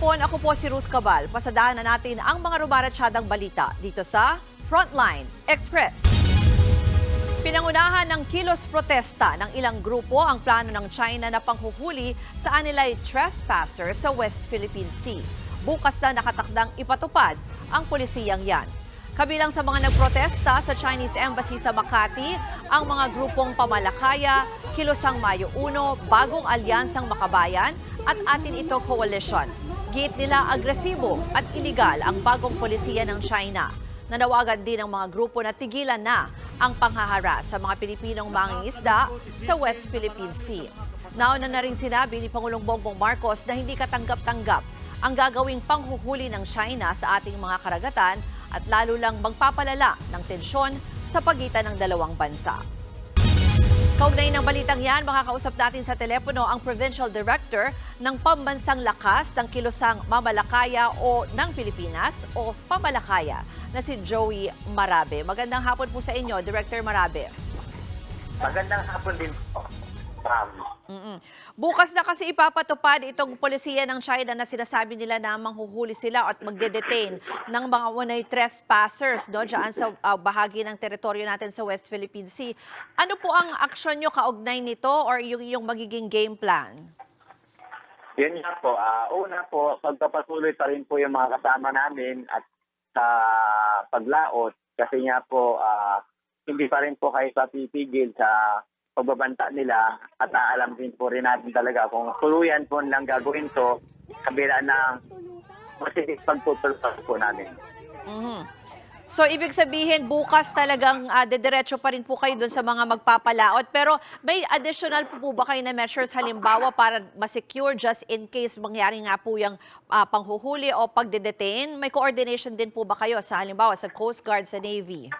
Hapon, ako po si Ruth Cabal. Pasadahan na natin ang mga rumaratsyadang balita dito sa Frontline Express. Pinangunahan ng kilos protesta ng ilang grupo ang plano ng China na panghuhuli sa anilay trespasser sa West Philippine Sea. Bukas na nakatakdang ipatupad ang pulisiyang yan. Kabilang sa mga nagprotesta sa Chinese Embassy sa Makati, ang mga grupong Pamalakaya, Kilosang Mayo 1, Bagong Alyansang Makabayan at Atin Ito Coalition. Giit nila agresibo at iligal ang bagong polisiya ng China. Nanawagan din ang mga grupo na tigilan na ang panghahara sa mga Pilipinong mangingisda sa West Philippine Sea. Nauna na rin sinabi ni Pangulong Bongbong Marcos na hindi katanggap-tanggap ang gagawing panghuhuli ng China sa ating mga karagatan at lalo lang magpapalala ng tensyon sa pagitan ng dalawang bansa. Kaugnay ng balitang yan, makakausap natin sa telepono ang Provincial Director ng Pambansang Lakas ng Kilosang Mamalakaya o ng Pilipinas o Pamalakaya na si Joey Marabe. Magandang hapon po sa inyo, Director Marabe. Magandang hapon din po, ma'am. Mm-mm. Bukas na kasi ipapatupad itong polisiya ng China na sinasabi nila na manghuhuli sila at magde-detain ng mga unay trespassers no, dyan sa ah, bahagi ng teritoryo natin sa West Philippine Sea. Ano po ang aksyon nyo kaugnay nito or yung, yung magiging game plan? Yun nga po, ah, una po, pagpapatuloy pa rin po yung mga kasama namin at sa paglaot kasi nga po ah, hindi pa rin po kayo papipigil sa pagbabanta nila at aalam din po rin natin talaga kung tuluyan po nilang gagawin to kabila ng masisip pagtutuloy po namin. Mhm. So, ibig sabihin, bukas talagang uh, dediretso pa rin po kayo doon sa mga magpapalaot. Pero may additional po, po ba kayo na measures halimbawa para masecure just in case mangyari nga po yung ah, panghuhuli o pagdedetain? May coordination din po ba kayo sa halimbawa sa Coast Guard, sa Navy?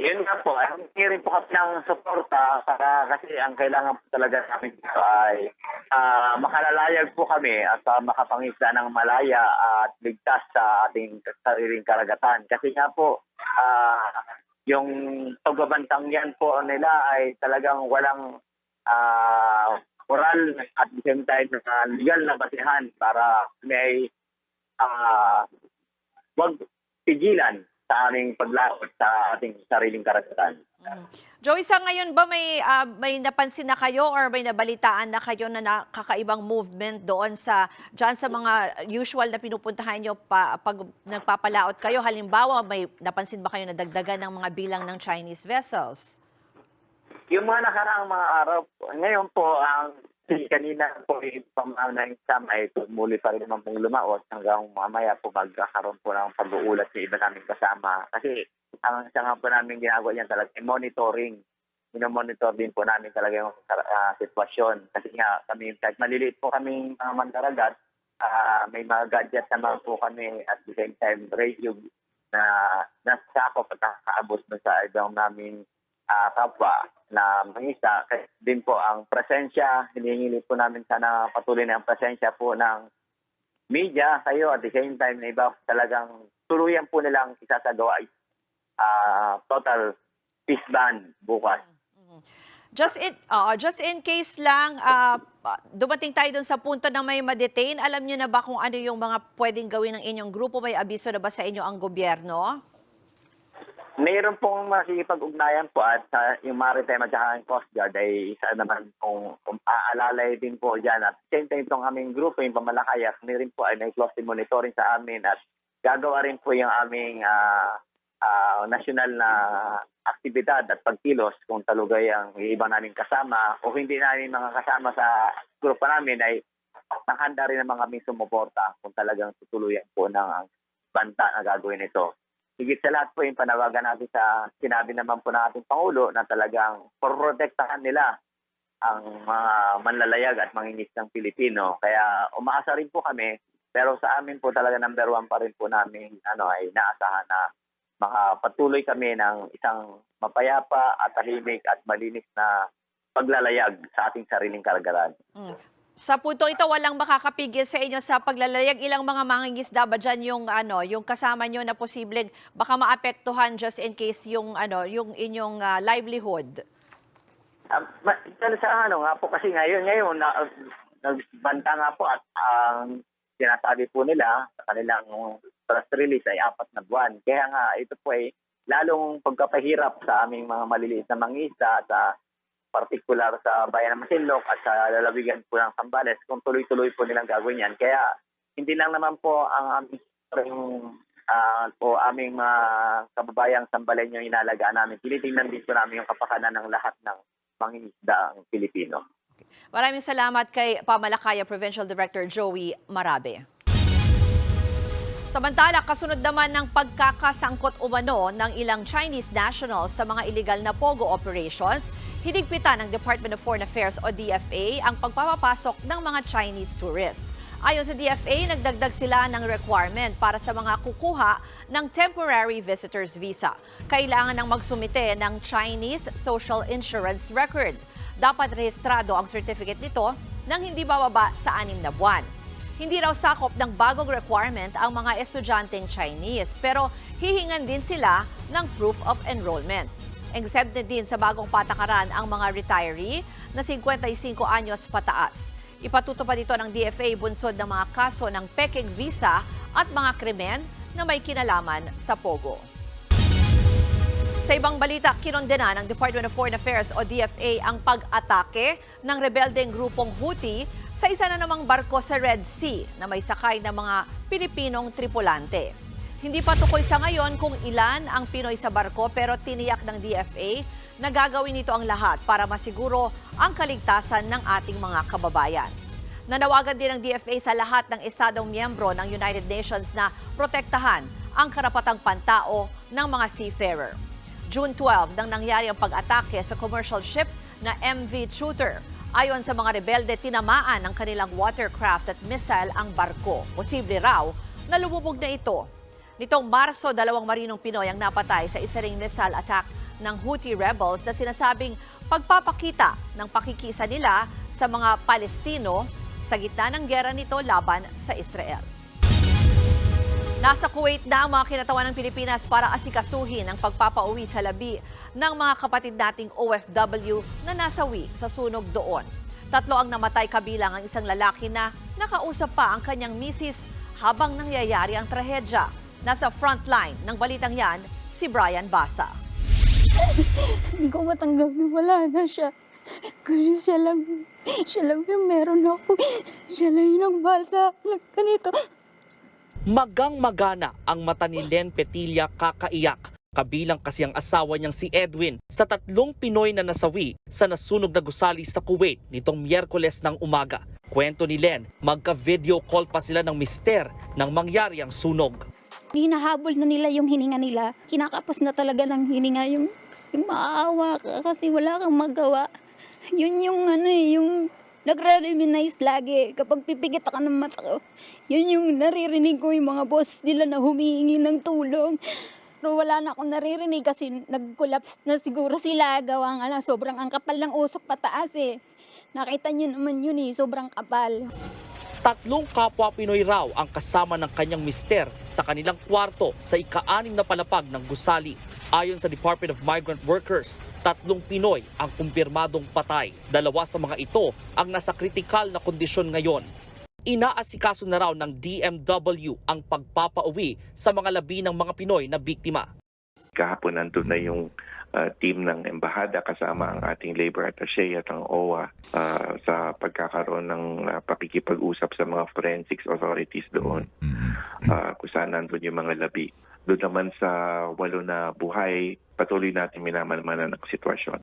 Yun nga po, ang rin po kami ng suporta para kasi ang kailangan po talaga namin dito ay ah, makalalayag po kami at uh, makapangisda ng malaya at ligtas sa ating sariling karagatan. Kasi nga po, ah, yung pagbabantang yan po nila ay talagang walang ah, moral at the same time na legal na basihan para may ah, wag pigilan sa aming paglaot sa ating sariling karagatan. Mhm. Joey, sa ngayon ba may, ah, may napansin na kayo or may nabalitaan na kayo na nakakaibang movement doon sa, dyan sa mga usual na pinupuntahan nyo pa, pag nagpapalaot kayo? Halimbawa, may napansin ba kayo na dagdagan ng mga bilang ng Chinese vessels? Yung mga nakaraang mga araw, ngayon po, ang kanina po yung pamamanang exam ay muli pa rin naman pong lumaot hanggang mamaya po magkakaroon po ng pag-uulat sa iba namin kasama. Kasi ang isa nga po namin ginagawa niyan talaga ay monitoring. Minomonitor din po namin talaga yung ah, sitwasyon. Kasi nga kami, kahit maliliit po kami mga mandaragat, ah, may mga gadgets naman po kami at the same time radio na nasakop at nakakaabot na sa ibang naming ah, kapwa na mangisa. Din po ang presensya, hinihingi po namin sana patuloy na ang presensya po ng media kayo at the same time na iba talagang tuluyan po nilang isasagawa ah, total peace ban bukas. Just in, oo, just in case lang, ah, dumating tayo dun sa punto na may ma-detain, alam nyo na ba kung ano yung mga pwedeng gawin ng inyong grupo? May abiso na ba sa inyo ang gobyerno? Mayroon pong makikipag-ugnayan po at sa yung Maritime at saka Coast Guard ay isa naman kung, kung aalalay din po dyan. At same time itong aming grupo, yung Pamalakaya, kami rin po ay may closely monitoring sa amin at gagawa rin po yung aming ah, ah, national na aktibidad at pagkilos kung talugay ang iba namin kasama o hindi namin mga kasama sa grupo namin ay nakahanda rin naman kami sumuporta kung talagang tutuluyan po ng banta na gagawin ito higit sa lahat po yung panawagan natin sa sinabi naman po ng ating Pangulo na talagang protektahan nila ang mga manlalayag at manginis ng Pilipino. Kaya umaasa rin po kami, pero sa amin po talaga number one pa rin po namin ano, ay naasahan na makapatuloy kami ng isang mapayapa at tahimik at malinis na paglalayag sa ating sariling karagatan. Mm. Sa punto ito, walang makakapigil sa inyo sa paglalayag. Ilang mga mangingisda ba dyan yung, ano, yung kasama nyo na posibleng baka maapektuhan just in case yung, ano, yung inyong ah, livelihood? Um, dahil sa ano nga po kasi ngayon, ngayon, na, nagbanta nga po at ang sinasabi po nila sa kanilang press release ay apat na buwan. Kaya nga ito po ay lalong pagkapahirap sa aming mga maliliit na mangisda sa particular sa bayan ng Masinloc at sa lalawigan po ng Sambales kung tuloy-tuloy po nilang gagawin yan. Kaya hindi lang naman po ang aming ring, ah, o aming mga kababayang Sambaleño yung inalagaan namin. Tinitingnan din po namin yung kapakanan ng lahat ng mangingisda ang Pilipino. Maraming salamat kay Pamalakaya Provincial Director Joey Marabe. Samantala, kasunod naman ng pagkakasangkot umano ng ilang Chinese nationals sa mga illegal na pogo operations, hinigpitan ng Department of Foreign Affairs o DFA ang pagpapapasok ng mga Chinese tourists. Ayon sa DFA, nagdagdag sila ng requirement para sa mga kukuha ng temporary visitor's visa. Kailangan ng magsumite ng Chinese Social Insurance Record. Dapat rehistrado ang certificate nito nang hindi bababa sa anim na buwan. Hindi raw sakop ng bagong requirement ang mga estudyanteng Chinese, pero hihingan din sila ng proof of enrollment. Exempted din sa bagong patakaran ang mga retiree na 55 anyos pataas. Ipatutupad ito ng DFA bunsod ng mga kaso ng peking visa at mga krimen na may kinalaman sa Pogo. Sa ibang balita, kinondena ng Department of Foreign Affairs o DFA ang pag-atake ng rebeldeng grupong Houthi sa isa na namang barko sa Red Sea na may sakay ng mga Pilipinong tripulante. Hindi pa tukoy sa ngayon kung ilan ang Pinoy sa barko pero tiniyak ng DFA na gagawin nito ang lahat para masiguro ang kaligtasan ng ating mga kababayan. Nanawagan din ng DFA sa lahat ng estadong miyembro ng United Nations na protektahan ang karapatang pantao ng mga seafarer. June 12 nang nangyari ang pag-atake sa commercial ship na MV Shooter. Ayon sa mga rebelde, tinamaan ng kanilang watercraft at missile ang barko. Posible raw na lumubog na ito. Nitong Marso, dalawang marinong Pinoy ang napatay sa isa ring missile attack ng Houthi rebels na sinasabing pagpapakita ng pakikisa nila sa mga Palestino sa gitna ng gera nito laban sa Israel. Nasa Kuwait na ang mga kinatawan ng Pilipinas para asikasuhin ang pagpapauwi sa labi ng mga kapatid nating OFW na nasawi sa sunog doon. Tatlo ang namatay kabilang ang isang lalaki na nakausap pa ang kanyang misis habang nangyayari ang trahedya. Nasa frontline ng balitang yan, si Brian Basa. Hindi ko matanggap na wala na siya. Kasi siya lang, siya lang yung meron ako. Siya lang yung nagmahal sa akin. ganito. Magang magana ang mata ni Len Petilla kakaiyak. Kabilang kasi ang asawa niyang si Edwin sa tatlong Pinoy na nasawi sa nasunog na gusali sa Kuwait nitong Miyerkules ng umaga. Kwento ni Len, magka-video call pa sila ng mister nang mangyari ang sunog. Hinahabol na nila yung hininga nila. Kinakapos na talaga ng hininga yung, yung maawa ka kasi wala kang magawa. Yun yung ano eh, yung nagre-reminisce lagi kapag pipigit ako ng mata ko. Yun yung naririnig ko yung mga boss nila na humihingi ng tulong. Pero wala na akong naririnig kasi nag-collapse na siguro sila gawang ano, sobrang ang kapal ng usok pataas eh. Nakita nyo naman yun eh, sobrang kapal. Tatlong kapwa Pinoy raw ang kasama ng kanyang mister sa kanilang kwarto sa ika-anim na palapag ng gusali. Ayon sa Department of Migrant Workers, tatlong Pinoy ang kumpirmadong patay. Dalawa sa mga ito ang nasa kritikal na kondisyon ngayon. Inaasikaso na raw ng DMW ang pagpapauwi sa mga labi ng mga Pinoy na biktima. Kahapon nandun na yung uh, team ng embahada kasama ang ating labor attaché at ang OWA uh, sa pagkakaroon ng uh, pakikipag-usap sa mga forensics authorities doon. Uh, kung saan nandun yung mga labi. Doon naman sa walo na buhay, patuloy natin minamalmanan ang sitwasyon.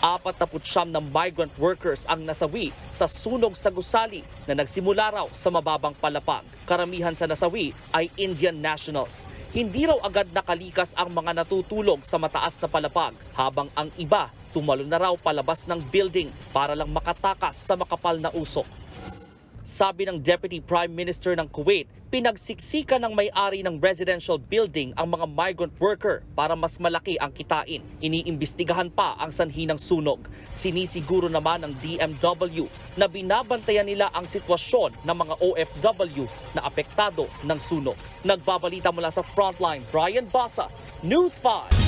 49 ng migrant workers ang nasawi sa sunog sa gusali na nagsimula raw sa mababang palapag. Karamihan sa nasawi ay Indian nationals. Hindi raw agad nakalikas ang mga natutulog sa mataas na palapag habang ang iba tumalo na raw palabas ng building para lang makatakas sa makapal na usok. Sabi ng Deputy Prime Minister ng Kuwait, pinagsiksikan ng may-ari ng residential building ang mga migrant worker para mas malaki ang kitain. Iniimbestigahan pa ang sanhi ng sunog. Sinisiguro naman ng DMW na binabantayan nila ang sitwasyon ng mga OFW na apektado ng sunog. Nagbabalita mula sa Frontline, Brian Basa, News 5.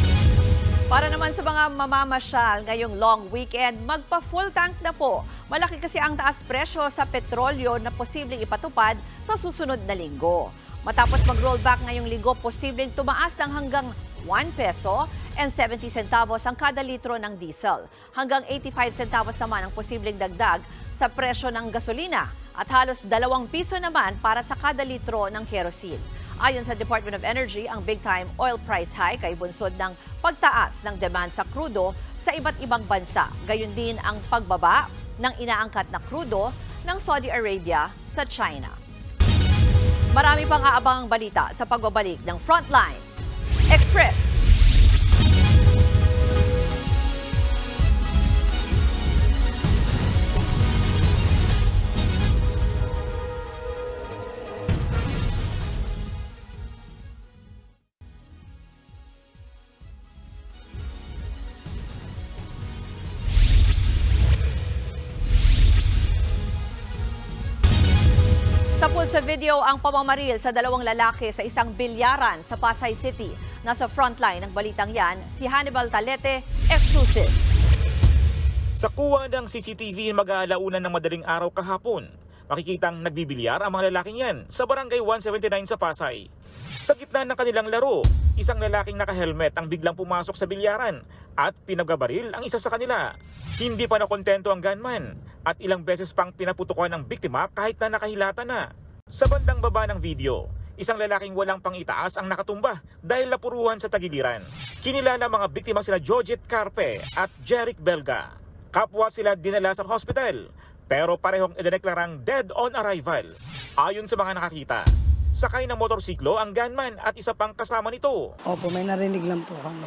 Para naman sa mga mamamasyal ngayong long weekend, magpa-full tank na po. Malaki kasi ang taas presyo sa petrolyo na posibleng ipatupad sa susunod na linggo. Matapos mag-rollback ngayong linggo, posibleng tumaas ng hanggang 1 peso and 70 centavos ang kada litro ng diesel. Hanggang 85 centavos naman ang posibleng dagdag sa presyo ng gasolina at halos 2 piso naman para sa kada litro ng kerosene. Ayon sa Department of Energy, ang big-time oil price hike ay bunsod ng pagtaas ng demand sa krudo sa iba't ibang bansa. Gayon din ang pagbaba ng inaangkat na krudo ng Saudi Arabia sa China. Marami pang aabangang balita sa pagbabalik ng Frontline Express. Sa pulsa video ang pamamaril sa dalawang lalaki sa isang bilyaran sa Pasay City. Nasa frontline ng balitang yan, si Hannibal Talete, exclusive. Sa kuha ng CCTV mag-aalaunan ng madaling araw kahapon, makikitang nagbibilyar ang mga lalaking yan sa barangay 179 sa Pasay. Sa gitna ng kanilang laro, isang lalaking naka-helmet ang biglang pumasok sa bilyaran at pinagabaril ang isa sa kanila. Hindi pa nakontento ang gunman at ilang beses pang pinaputukan ng biktima kahit na nakahilata na. Sa bandang baba ng video, isang lalaking walang pang itaas ang nakatumba dahil napuruhan sa tagiliran. Kinilala mga biktima sila Georgette Carpe at Jeric Belga. Kapwa sila dinala sa hospital pero parehong idineklarang dead on arrival. Ayon sa mga nakakita, sakay ng motorsiklo ang gunman at isa pang kasama nito. Opo, may narinig lang po kami.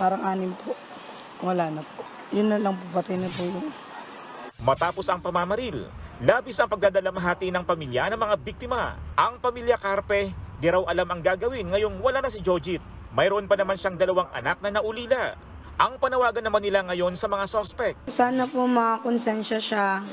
Parang anim po. Wala na po. Yun na lang po, pati na po yung... Matapos ang pamamaril, labis ang pagdadalamhati ng pamilya ng mga biktima. Ang pamilya Carpe, di raw alam ang gagawin ngayong wala na si Jojit. Mayroon pa naman siyang dalawang anak na naulila. Ang panawagan naman nila ngayon sa mga suspect. Sana po makakonsensya siya.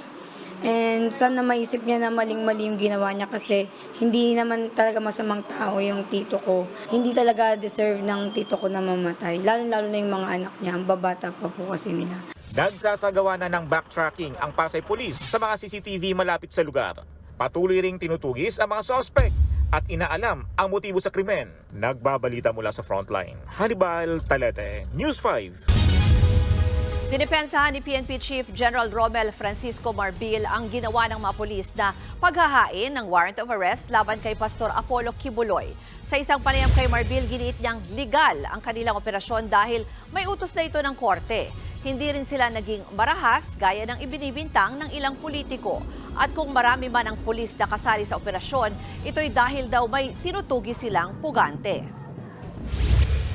And sana maisip niya na maling-mali yung ginawa niya kasi hindi naman talaga masamang tao yung tito ko. Hindi talaga deserve ng tito ko na mamatay. Lalo-lalo na yung mga anak niya. Ang babata pa po kasi nila. Nagsasagawa na ng backtracking ang Pasay Police sa mga CCTV malapit sa lugar. Patuloy ring tinutugis ang mga suspect at inaalam ang motibo sa krimen. Nagbabalita mula sa frontline. Hannibal Talete, News 5. Dinipensahan ni PNP Chief General Romel Francisco Marbil ang ginawa ng mga pulis na paghahain ng warrant of arrest laban kay Pastor Apollo Kibuloy. Sa isang panayam kay Marbil, giniit niyang legal ang kanilang operasyon dahil may utos na ito ng korte. Hindi rin sila naging marahas gaya ng ibinibintang ng ilang politiko. At kung marami man ang pulis na kasali sa operasyon, ito'y dahil daw may tinutugi silang pugante.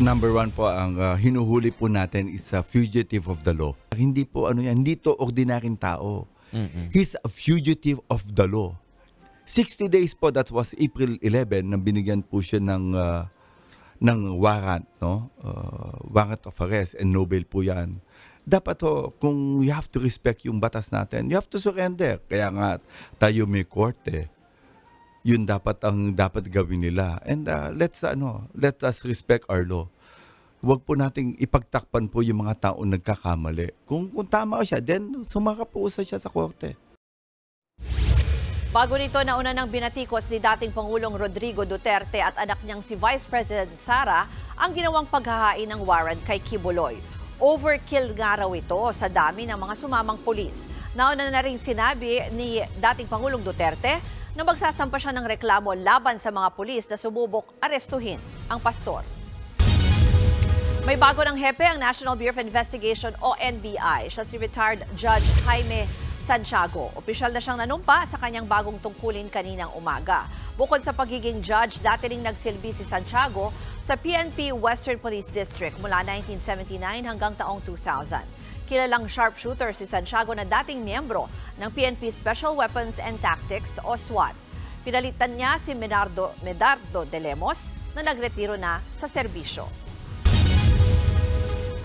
Number one po, ang uh, hinuhuli po natin is a fugitive of the law. Hindi po ano yan, hindi to ordinaryong tao. He's a fugitive of the law. 60 days po, that was April 11, nang binigyan po siya ng, uh, ng warrant, no? Uh, warrant of arrest and no bail po yan. Dapat ho, kung you have to respect yung batas natin, you have to surrender. Kaya nga, tayo may korte yun dapat ang dapat gawin nila. And uh, let's ano, let us respect our law. Huwag po nating ipagtakpan po yung mga taong nagkakamali. Kung, kung tama siya, then sumakap siya sa korte. Bago nito, nauna ng binatikos ni dating Pangulong Rodrigo Duterte at anak niyang si Vice President Sara ang ginawang paghahain ng warrant kay Kibuloy. Overkill nga raw ito sa dami ng mga sumamang pulis. Nauna na rin sinabi ni dating Pangulong Duterte na magsasampa siya ng reklamo laban sa mga pulis na sumubok arestuhin ang pastor. May bago ng hepe ang National Bureau of Investigation o NBI. Siya si retired Judge Jaime Santiago. Opisyal na siyang nanumpa sa kanyang bagong tungkulin kaninang umaga. Bukod sa pagiging judge, dati ring nagsilbi si Santiago sa PNP Western Police District mula 1979 hanggang taong 2000. Kilalang sharpshooter si Santiago na dating miyembro ng PNP Special Weapons and Tactics o SWAT. Pinalitan niya si Medardo, Medardo de Lemos na nagretiro na sa serbisyo.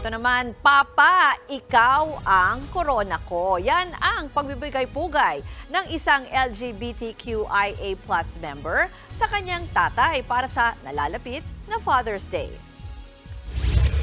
Ito naman, Papa, ikaw ang corona ko. Yan ang pagbibigay-pugay ng isang LGBTQIA plus member sa kanyang tatay para sa nalalapit na Father's Day.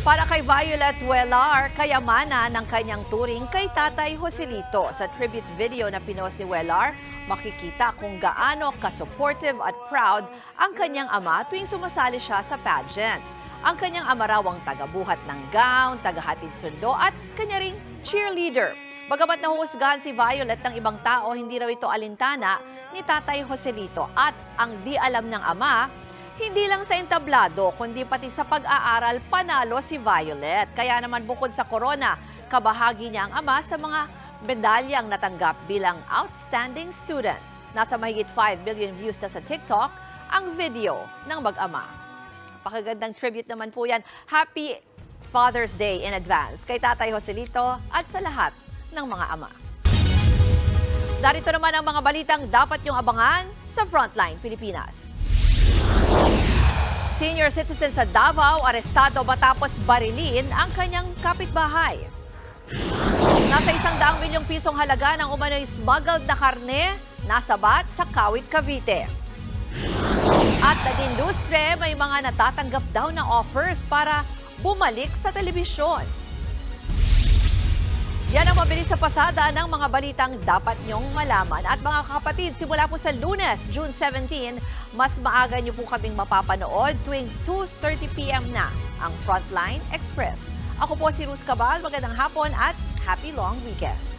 Para kay Violet Wellar, kayamana ng kanyang turing kay Tatay Joselito. Sa tribute video na pinost ni Wellar, makikita kung gaano ka-supportive at proud ang kanyang ama tuwing sumasali siya sa pageant. Ang kanyang ama raw ang tagabuhat ng gown, tagahatid sundo at kanya ring cheerleader. Bagamat nahuhusgahan si Violet ng ibang tao, hindi raw ito alintana ni Tatay Joselito at ang di alam ng ama, hindi lang sa entablado, kundi pati sa pag-aaral, panalo si Violet. Kaya naman bukod sa corona, kabahagi niya ang ama sa mga medalyang natanggap bilang outstanding student. Nasa mahigit 5 billion views na sa TikTok ang video ng mag-ama. Pakagandang tribute naman po yan. Happy Father's Day in advance kay Tatay Joselito at sa lahat ng mga ama. Narito naman ang mga balitang dapat niyong abangan sa Frontline Pilipinas. Senior citizen sa Davao arestado matapos barilin ang kanyang kapitbahay. Nasa isang daang milyong pisong halaga ng umano'y smuggled na karne nasabat sa Kawit, Cavite. At nag-industre, may mga natatanggap daw na offers para bumalik sa telebisyon. Yan ang mabilis sa pasada ng mga balitang dapat nyong malaman. At mga kapatid, simula po sa lunes, June 17, mas maaga nyo po kaming mapapanood tuwing 2.30pm na ang Frontline Express. Ako po si Ruth Cabal, magandang hapon at happy long weekend.